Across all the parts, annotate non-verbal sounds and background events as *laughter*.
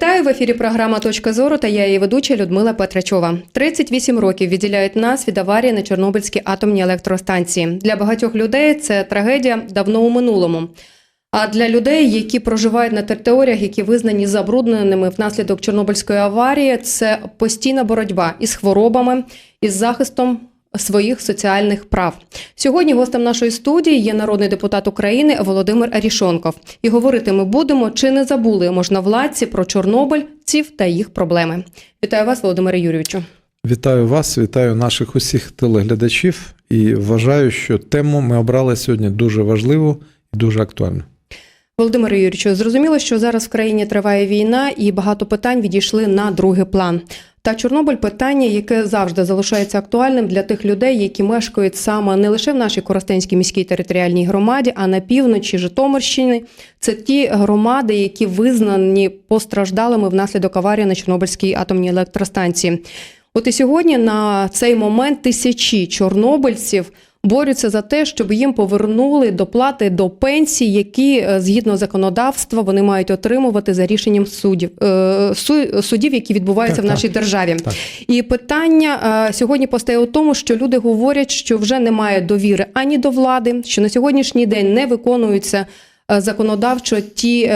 Вітаю в ефірі. Програма Точка зору та я її ведуча Людмила Петрачова. 38 років відділяють нас від аварії на Чорнобильській атомній електростанції. Для багатьох людей це трагедія давно у минулому. А для людей, які проживають на територіях, які визнані забрудненими внаслідок Чорнобильської аварії, це постійна боротьба із хворобами, із захистом своїх соціальних прав. Сьогодні гостем нашої студії є народний депутат України Володимир Арішонков. І говорити ми будемо, чи не забули можновладці про чорнобильців та їх проблеми. Вітаю вас, Володимире Юрійовичу. Вітаю вас, вітаю наших усіх телеглядачів і вважаю, що тему ми обрали сьогодні дуже важливу і дуже актуальну. Володимире Юрійовичу, зрозуміло, що зараз в країні триває війна, і багато питань відійшли на другий план. Та Чорнобиль питання, яке завжди залишається актуальним для тих людей, які мешкають саме не лише в нашій Коростенській міській територіальній громаді, а на півночі Житомирщини. Це ті громади, які визнані постраждалими внаслідок аварії на Чорнобильській атомній електростанції. От і сьогодні на цей момент тисячі чорнобильців борються за те, щоб їм повернули доплати до пенсій, які е, згідно законодавства вони мають отримувати за рішенням суддів, е, су- судів, які відбуваються Так, в так. нашій державі. Так. І питання е, сьогодні постає у тому, що люди говорять, що вже немає довіри ані до влади, що на сьогоднішній день не виконуються законодавчо ті.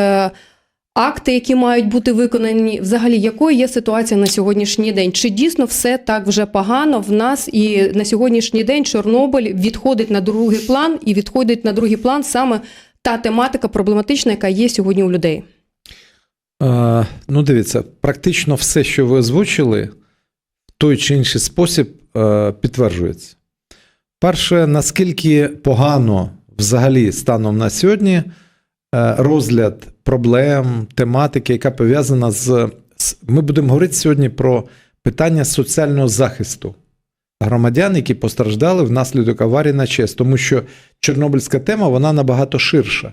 Акти, які мають бути виконані, взагалі, якою є ситуація на сьогоднішній день? Чи дійсно все так вже погано в нас? І на сьогоднішній день Чорнобиль відходить на другий план, і відходить на другий план саме та тематика проблематична, яка є сьогодні у людей. Е, ну, дивіться, практично все, що ви озвучили, в той чи інший спосіб е, підтверджується. Перше, наскільки погано взагалі станом на сьогодні розгляд проблем, тематики, яка пов'язана з. з- Ми будемо говорити сьогодні про питання соціального захисту громадян, які постраждали внаслідок аварії на ЧЕС, тому що Чорнобильська тема вона набагато ширша.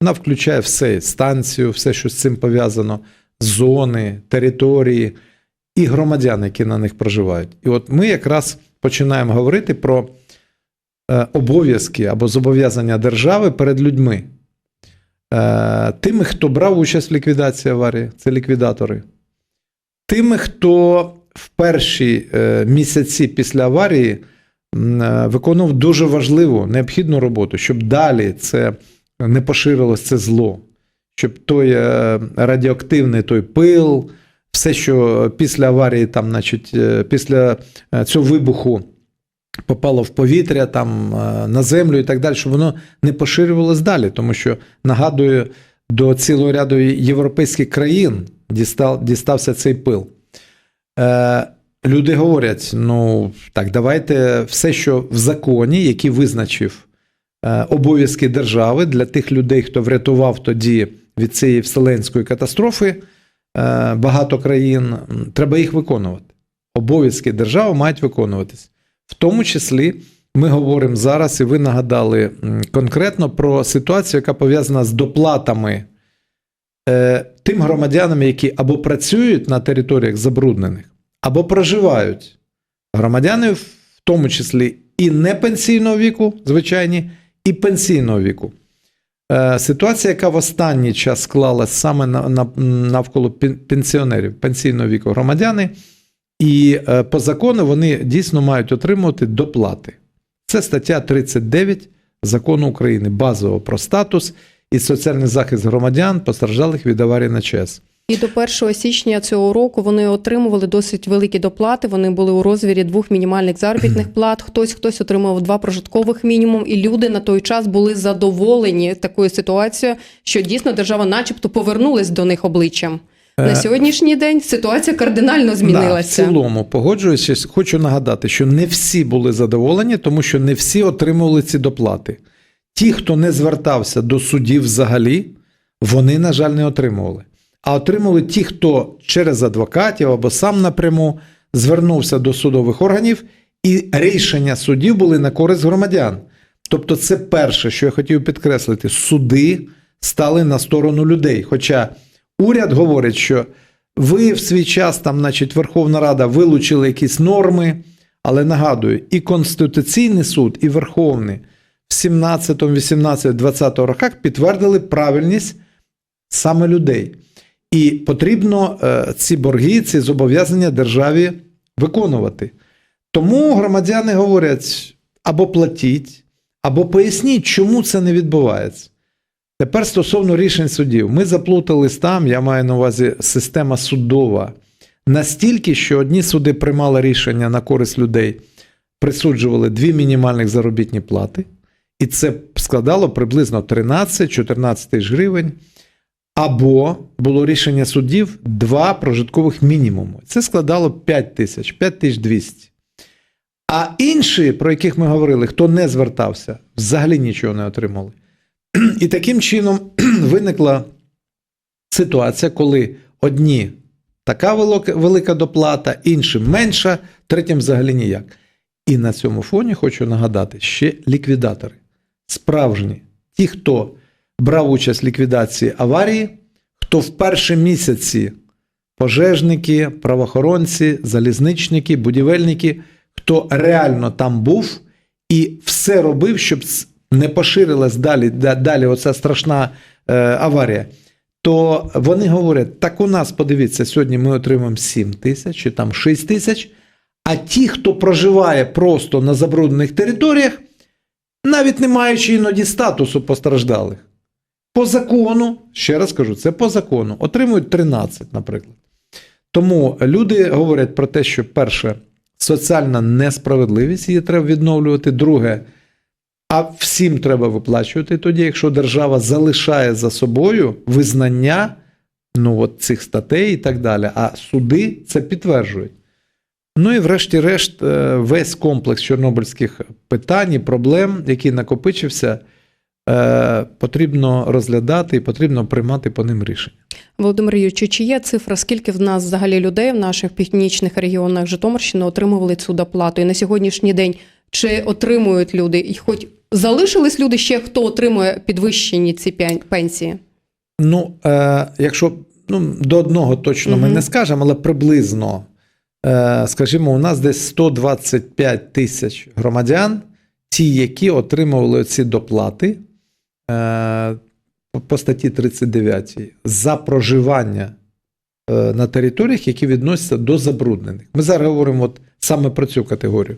Вона включає все: станцію, все, що з цим пов'язано, зони, території і громадян, які на них проживають. І от ми якраз починаємо говорити про е, обов'язки або зобов'язання держави перед людьми. Е, тими, хто брав участь в ліквідації аварії, це ліквідатори. Тими, хто в перші е, місяці після аварії е, виконував дуже важливу, необхідну роботу, щоб далі це не поширилось це зло, щоб той радіоактивний той пил, все, що після аварії, там, значить, після цього вибуху попало в повітря, там, е, на землю і так далі, щоб воно не поширювалось далі. Тому що нагадую, до цілого ряду європейських країн дістав, дістався цей пил. Е, люди говорять: ну так, давайте все, що в законі, який визначив е, обов'язки держави для тих людей, хто врятував тоді від цієї вселенської катастрофи е, багато країн, треба їх виконувати. Обов'язки держави мають виконуватись. В тому числі ми говоримо зараз, і ви нагадали конкретно про ситуацію, яка пов'язана з доплатами е, тим громадянам, які або працюють на територіях забруднених, або проживають. Громадяни, в тому числі і не пенсійного віку, звичайні, і пенсійного віку. Е, Ситуація, яка в останній час склалась саме на, на, навколо пенсіонерів, пенсійного віку громадяни, і е, по закону вони дійсно мають отримувати доплати. Це стаття 39 закону України базового про статус і соціальний захист громадян, постраждалих від аварії на ЧАЕС. І до 1 січня цього року вони отримували досить великі доплати. Вони були у розмірі двох мінімальних заробітних *clears throat* плат. Хтось хтось отримав два прожиткових мінімум, і люди на той час були задоволені такою ситуацією, що дійсно держава, начебто, повернулась до них обличчям. На Е, сьогоднішній день ситуація кардинально Да, в цілому, погоджуючись, хочу нагадати, що не всі були задоволені, тому що не всі отримували ці доплати. Ті, хто не звертався до судів взагалі, вони, на жаль, не отримували. А отримали ті, хто через адвокатів або сам напряму звернувся до судових органів, і рішення судів були на користь громадян. Тобто, це перше, що я хотів підкреслити: суди стали на сторону людей. Хоча уряд говорить, що ви в свій час, там, значить, Верховна Рада вилучили якісь норми, але нагадую, і Конституційний суд, і Верховний в 17, 18, 20 роках підтвердили правильність саме людей. І потрібно е, ці борги, ці зобов'язання державі виконувати. Тому громадяни говорять: або платіть, або поясніть, чому це не відбувається. Тепер стосовно рішень судів, ми заплутались там, я маю на увазі система судова, настільки, що одні суди приймали рішення на користь людей, присуджували дві мінімальних заробітні плати, і це складало приблизно 13-14 тисяч гривень. Або було рішення судів два прожиткових мінімуми. Це складало 5 тисяч, 5 тисяч 200. А інші, про яких ми говорили, хто не звертався, взагалі нічого не отримали. *clears throat* І таким чином *clears throat* виникла ситуація, коли одні така велика, доплата, іншим менша, третім взагалі ніяк. І на цьому фоні хочу нагадати ще ліквідатори. Справжні, ті, хто брав участь в ліквідації аварії, хто в перші місяці пожежники, правоохоронці, залізничники, будівельники, хто реально там був і все робив, щоб не поширилась далі, далі оця страшна е, аварія. То вони говорять: так у нас, подивіться, сьогодні ми отримаємо 7 тисяч чи там 6 тисяч. А ті, хто проживає просто на забруднених територіях, навіть не маючи іноді статусу постраждалих, по закону, ще раз кажу, це по закону, отримують 13, наприклад. Тому люди говорять про те, що перше, соціальна несправедливість її треба відновлювати. Друге, а всім треба виплачувати тоді, якщо держава залишає за собою визнання ну, от цих статей і так далі. А суди це підтверджують. Ну і врешті-решт, е, весь комплекс чорнобильських питань і проблем, який накопичився, е, потрібно розглядати і потрібно приймати по ним рішення. Володимир Юрійович, чи є цифра, скільки в нас взагалі людей в наших північних регіонах Житомирщини отримували цю доплату? І на сьогоднішній день чи отримують люди, і хоч залишились люди ще, хто отримує підвищені ці пенсії? Ну, е, якщо ну, до одного точно ми не скажемо, але приблизно, е, скажімо, у нас десь 125 тисяч громадян, ті, які отримували ці доплати е, по- по статті 39 за проживання е, на територіях, які відносяться до забруднених. Ми зараз говоримо от саме про цю категорію.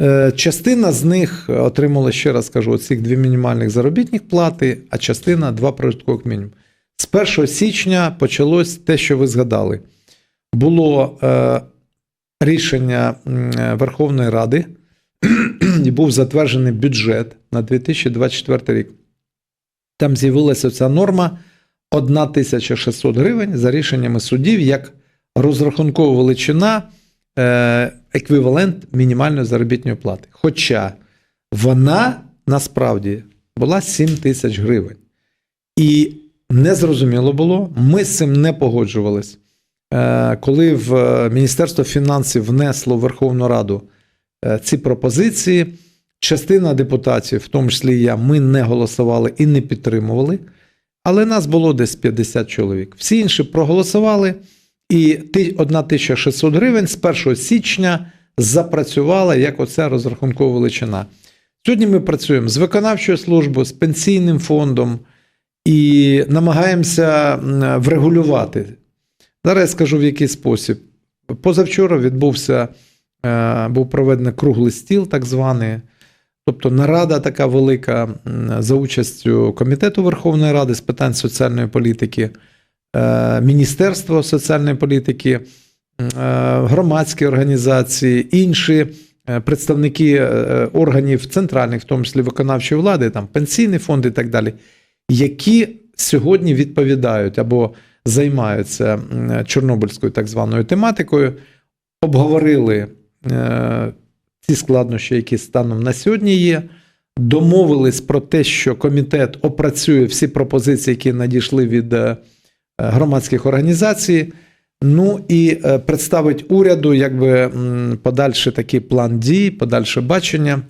Е, Частина з них отримала, ще раз кажу, оцих дві мінімальних заробітних плати, а частина два прожиткових мінімум. З 1 січня почалось те, що ви згадали. Було е, рішення Верховної Ради, *clears throat* і був затверджений бюджет на 2024 рік. Там з'явилася ця норма 1600 гривень за рішеннями судів як розрахункова величина еквівалент мінімальної заробітної плати. Хоча вона насправді була 7 тисяч гривень. І незрозуміло було, ми з цим не погоджувались. Е, Коли в е, Міністерство фінансів внесло в Верховну Раду е, ці пропозиції, частина депутатів, в тому числі я, ми не голосували і не підтримували. Але нас було десь 50 чоловік. Всі інші проголосували, і 1600 гривень з 1 січня запрацювала як оця розрахункова величина. Сьогодні ми працюємо з виконавчою службою, з пенсійним фондом і намагаємося врегулювати. Зараз я скажу в який спосіб. Позавчора відбувся, е, був проведений круглий стіл, так званий. Тобто нарада така велика за участю Комітету Верховної Ради з питань соціальної політики, е, Міністерства соціальної політики, е, громадські організації, інші е, представники органів центральних, в тому числі виконавчої влади, там пенсійний фонд і так далі, які сьогодні відповідають або займаються чорнобильською так званою тематикою, обговорили ті складнощі, які станом на сьогодні є. Домовились про те, що комітет опрацює всі пропозиції, які надійшли від громадських організацій. Ну і е, представить уряду якби подальший такий план дій, подальше бачення.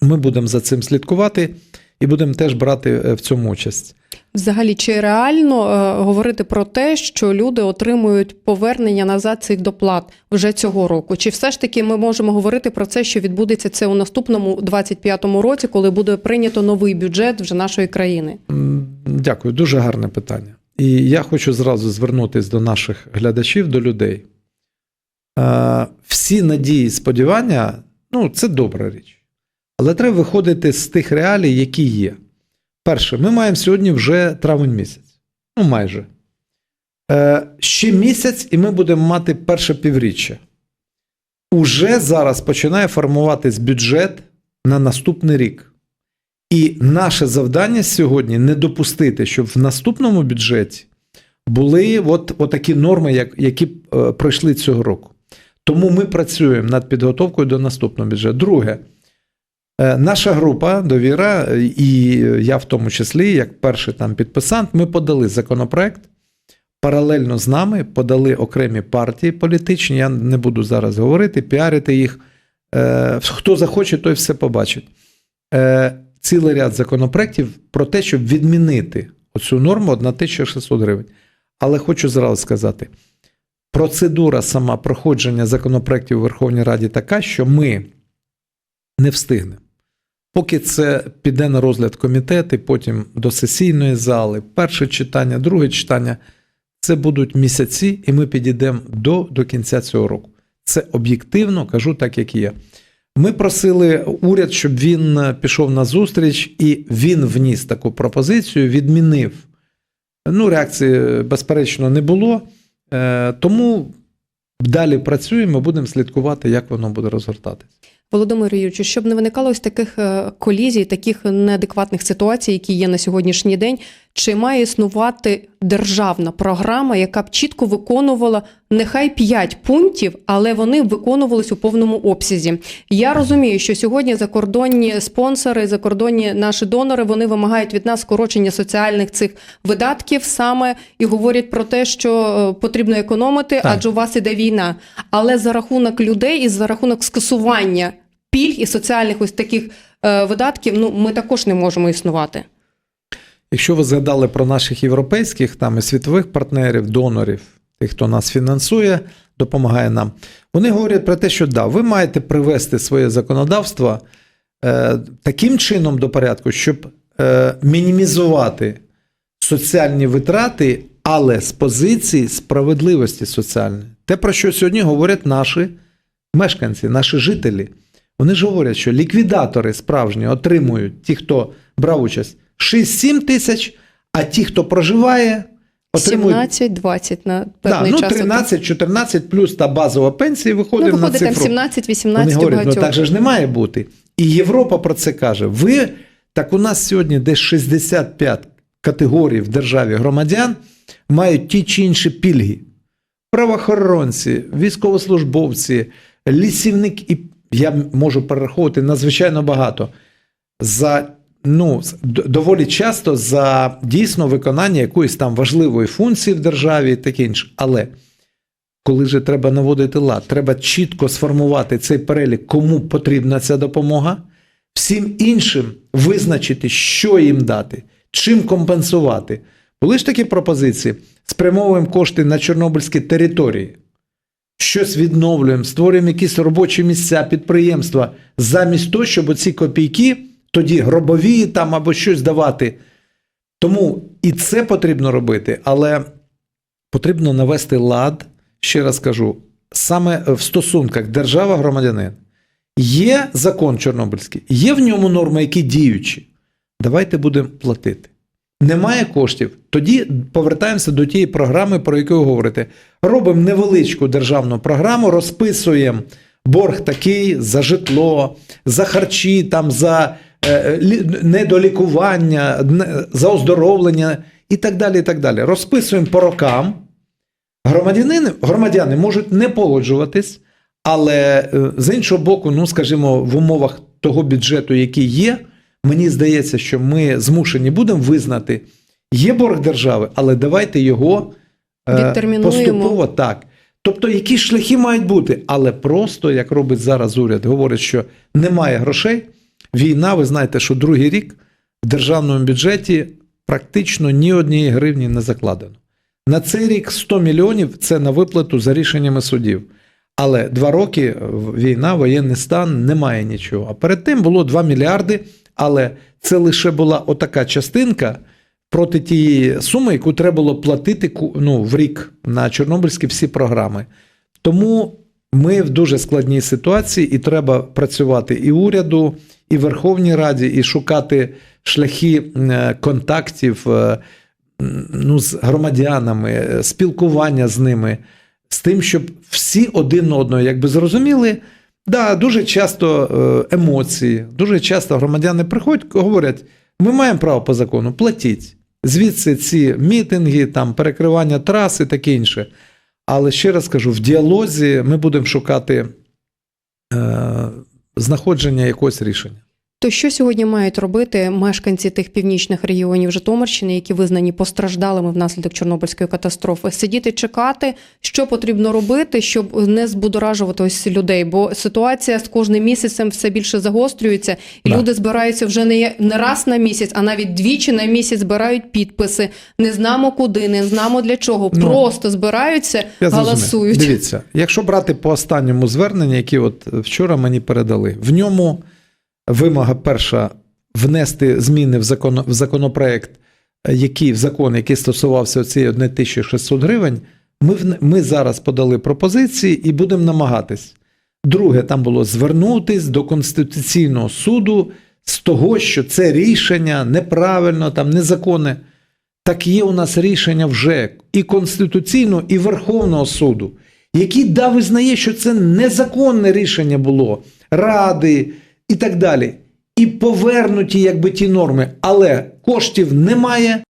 Ми будемо за цим слідкувати і будемо теж брати е, в цьому участь. Взагалі, чи реально е, говорити про те, що люди отримують повернення назад цих доплат вже цього року? Чи все ж таки ми можемо говорити про це, що відбудеться це у наступному 25-му році, коли буде прийнято новий бюджет вже нашої країни? Дякую, дуже гарне питання. І я хочу зразу звернутися до наших глядачів, до людей. Е, всі надії сподівання ну, це добра річ. Але треба виходити з тих реалій, які є. Перше, ми маємо сьогодні вже травень місяць. Ну, майже. Е, ще місяць, і ми будемо мати перше півріччя. Уже зараз починає формуватись бюджет на наступний рік. І наше завдання сьогодні не допустити, щоб в наступному бюджеті були от, от такі норми, як, які е, пройшли цього року. Тому ми працюємо над підготовкою до наступного бюджету. Друге, е, наша група довіра, і я в тому числі, як перший там підписант, ми подали законопроект. Паралельно з нами подали окремі партії політичні. Я не буду зараз говорити, піарити їх. Е, Хто захоче, той все побачить. Е, Цілий ряд законопроєктів про те, щоб відмінити оцю норму 1600 гривень. Але хочу зразу сказати: процедура сама проходження законопроєктів у Верховній Раді така, що ми не встигнемо. Поки це піде на розгляд комітети, потім до сесійної зали, перше читання, друге читання, це будуть місяці, і ми підійдемо до, до кінця цього року. Це об'єктивно, кажу так, як є. Ми просили уряд, щоб він пішов на зустріч, і він вніс таку пропозицію, відмінив. Ну, реакції, безперечно, не було. Е, Тому далі працюємо, будемо слідкувати, як воно буде розгортатись. Володимир Юрійович, щоб не виникало ось таких е, колізій, таких неадекватних ситуацій, які є на сьогоднішній день, чи має існувати державна програма, яка б чітко виконувала нехай 5 пунктів, але вони виконувались у повному обсязі. Я розумію, що сьогодні закордонні спонсори, закордонні наші донори вони вимагають від нас скорочення соціальних цих видатків саме і говорять про те, що е, потрібно економити, Так. адже у вас іде війна. Але за рахунок людей і за рахунок скасування пільг і соціальних ось таких е, видатків, ну ми також не можемо існувати. Якщо ви згадали про наших європейських там і світових партнерів, донорів, тих, хто нас фінансує, допомагає нам, вони говорять про те, що да, ви маєте привести своє законодавство е, таким чином до порядку, щоб е, мінімізувати соціальні витрати, але з позиції справедливості соціальної. Те, про що сьогодні говорять наші мешканці, наші жителі. Вони ж говорять, що ліквідатори справжні отримують ті, хто брав участь, 6-7 тисяч, а ті, хто проживає, отримують 17-20 на да, ну, час. 13-14 плюс та базова пенсія ну, виходимо на виходить цифру. там 17-18 Вони говорять, ну так же ж не має бути. І Європа про це каже. Ви так у нас сьогодні десь 65 категорій в державі громадян мають ті чи інші пільги. Правоохоронці, військовослужбовці, лісівники, і я можу перераховувати надзвичайно багато. За ну, доволі часто за дійсно виконання якоїсь там важливої функції в державі і таке інше. Але коли же треба наводити лад, треба чітко сформувати цей перелік, кому потрібна ця допомога, всім іншим визначити, що їм дати, чим компенсувати. Були ж такі пропозиції: спрямовуємо кошти на чорнобильські території, щось відновлюємо, створюємо якісь робочі місця, підприємства, замість того, щоб оці копійки, тоді гробові там або щось давати. Тому і це потрібно робити, але потрібно навести лад, ще раз кажу, саме в стосунках держава-громадянин. Є закон Чорнобильський, є в ньому норми, які діючі. Давайте будемо платити. Немає коштів. Тоді повертаємося до тієї програми, про яку ви говорите. Робимо невеличку державну програму, розписуємо борг такий за житло, за харчі, там, за е, лі- недолікування, не- за оздоровлення і так далі. і так далі. Розписуємо по рокам. Громадянини, громадяни можуть не погоджуватись, але е, з іншого боку, ну скажімо, в умовах того бюджету, який є, мені здається, що ми змушені будемо визнати, є борг держави, але давайте його е, поступово так. Тобто, які шляхи мають бути, але просто, як робить зараз уряд, говорить, що немає грошей. Війна, ви знаєте, що другий рік в державному бюджеті практично ні однієї гривні не закладено. На цей рік 100 мільйонів це на виплату за рішеннями судів. Але два роки війна, воєнний стан, немає нічого. А перед тим було 2 мільярди, але це лише була отака частинка проти тієї суми, яку треба було платити ну, в рік на чорнобильські всі програми. Тому ми в дуже складній ситуації, і треба працювати і уряду, і Верховній Раді, і шукати шляхи е, контактів е, ну, з громадянами, е, спілкування з ними, з тим, щоб всі один одного якби зрозуміли. Да, дуже часто емоції, дуже часто громадяни приходять, говорять: ми маємо право по закону, платіть. Звідси ці мітинги, там, перекривання трас і таке інше. Але ще раз кажу: в діалозі ми будемо шукати е, знаходження якогось рішення. То що сьогодні мають робити мешканці тих північних регіонів Житомирщини, які визнані постраждалими внаслідок Чорнобильської катастрофи? Сидіти, чекати, що потрібно робити, щоб не збудоражувати ось людей? Бо ситуація з кожним місяцем все більше загострюється, і Да. люди збираються вже не, не раз на місяць, а навіть двічі на місяць збирають підписи. Не знамо куди, не знаємо для чого. Ну, Просто збираються, Я голосують. Дивіться, якщо брати по останньому зверненню, яке от вчора мені передали, в ньому вимога перша внести зміни в, закон, в законопроект, е, який в закон, який стосувався цієї 1600 гривень. Ми, ми зараз подали пропозиції і будемо намагатись. Друге, там було звернутись до Конституційного суду з того, що це рішення неправильно, там незаконне. Так є у нас рішення вже і Конституційного, і Верховного суду, який да визнає, що це незаконне рішення було Ради і так далі. І повернуті якби ті норми, але коштів немає,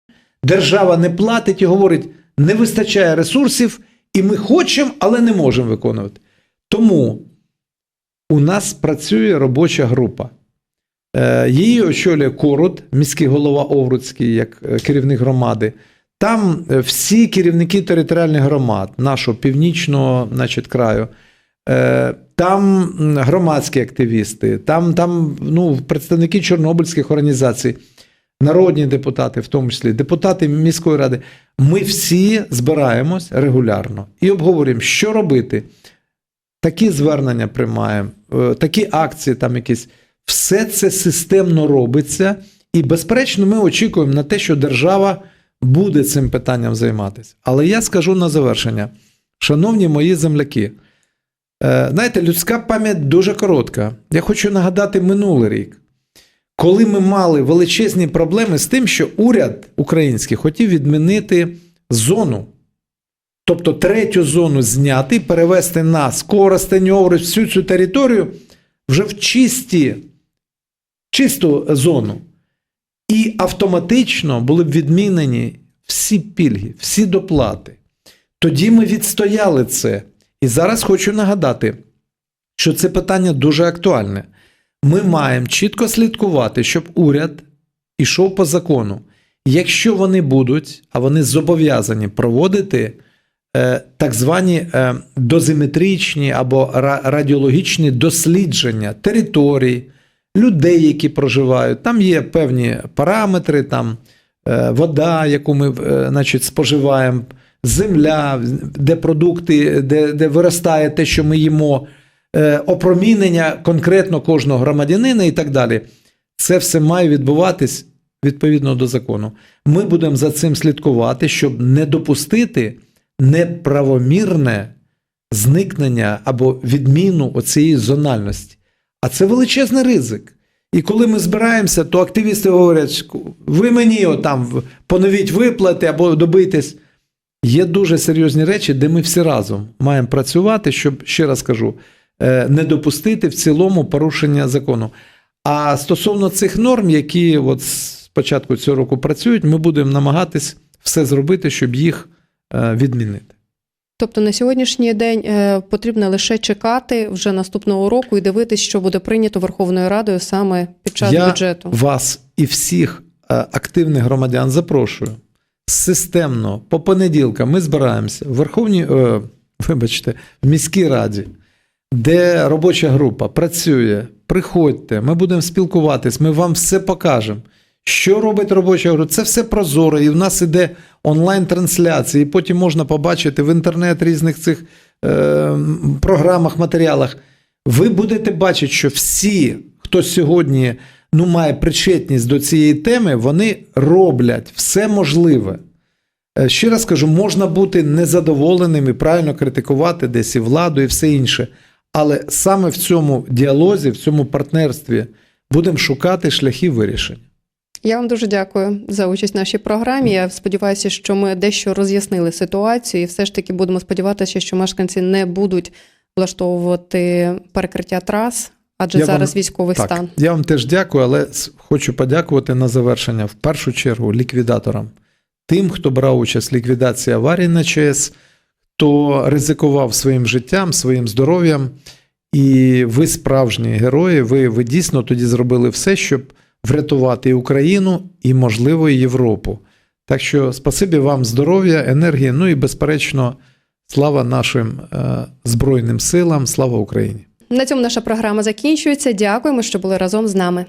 держава не платить і говорить, не вистачає ресурсів, і ми хочемо, але не можемо виконувати. Тому у нас працює робоча група. Е, Її очолює Корот, міський голова Овруцький, як е, керівник громади. Там е, всі керівники територіальних громад нашого північного значить, краю. Е, Там громадські активісти, там, там ну, представники чорнобильських організацій, народні депутати, в тому числі, депутати міської ради. Ми всі збираємось регулярно і обговорюємо, що робити. Такі звернення приймаємо, е, такі акції, там якісь. Все це системно робиться, і, безперечно, ми очікуємо на те, що держава буде цим питанням займатися. Але я скажу на завершення, шановні мої земляки, знаєте, людська пам'ять дуже коротка. Я хочу нагадати минулий рік, коли ми мали величезні проблеми з тим, що уряд український хотів відмінити зону. Тобто третю зону зняти, перевести на Скоростень, Овруч, всю цю територію вже в чисті, чисту зону. І автоматично були б відмінені всі пільги, всі доплати. Тоді ми відстояли це. І зараз хочу нагадати, що це питання дуже актуальне. Ми маємо чітко слідкувати, щоб уряд ішов по закону. Якщо вони будуть, а вони зобов'язані проводити е, так звані е, дозиметричні або ра- радіологічні дослідження територій, людей, які проживають. Там є певні параметри, там е, вода, яку ми е, значить, споживаємо, земля, де продукти, де, де виростає те, що ми їмо, е, опромінення конкретно кожного громадянина і так далі. Це все має відбуватись відповідно до закону. Ми будемо за цим слідкувати, щоб не допустити неправомірне зникнення або відміну оцієї зональності. А це величезний ризик. І коли ми збираємося, то активісти говорять: ви мені отам поновіть виплати або добитись. Є дуже серйозні речі, де ми всі разом маємо працювати, щоб, ще раз кажу, е, не допустити в цілому порушення закону. А стосовно цих норм, які от з початку цього року працюють, ми будемо намагатись все зробити, щоб їх е, відмінити. Тобто на сьогоднішній день е, потрібно лише чекати вже наступного року і дивитись, що буде прийнято Верховною Радою саме під час Я бюджету. вас і всіх активних громадян запрошую системно по понеділкам ми збираємося в Верховній, е, вибачте, в міській раді, де робоча група працює. Приходьте, ми будемо спілкуватись, ми вам все покажемо. Що робить робоча група? Це все прозоро, і в нас іде онлайн-трансляції, потім можна побачити в інтернет різних цих е, програмах, матеріалах. Ви будете бачити, що всі, хто сьогодні ну, має причетність до цієї теми, вони роблять все можливе. Е, Ще раз кажу, можна бути незадоволеним і правильно критикувати десь і владу, і все інше. Але саме в цьому діалозі, в цьому партнерстві будемо шукати шляхи вирішення. Я вам дуже дякую за участь в нашій програмі. Я сподіваюся, що ми дещо роз'яснили ситуацію, і все ж таки будемо сподіватися, що мешканці не будуть влаштовувати перекриття трас, адже Я вам- зараз військовий Так, стан. я вам теж дякую, але хочу подякувати на завершення в першу чергу ліквідаторам, тим, хто брав участь в ліквідації аварії на ЧАЕС, хто ризикував своїм життям, своїм здоров'ям. І ви справжні герої. Ви, ви дійсно тоді зробили все, щоб врятувати і Україну, і, можливо, і Європу. Так що спасибі вам здоров'я, енергії, ну і безперечно, слава нашим е, Збройним силам, слава Україні! На цьому наша програма закінчується. Дякуємо, що були разом з нами.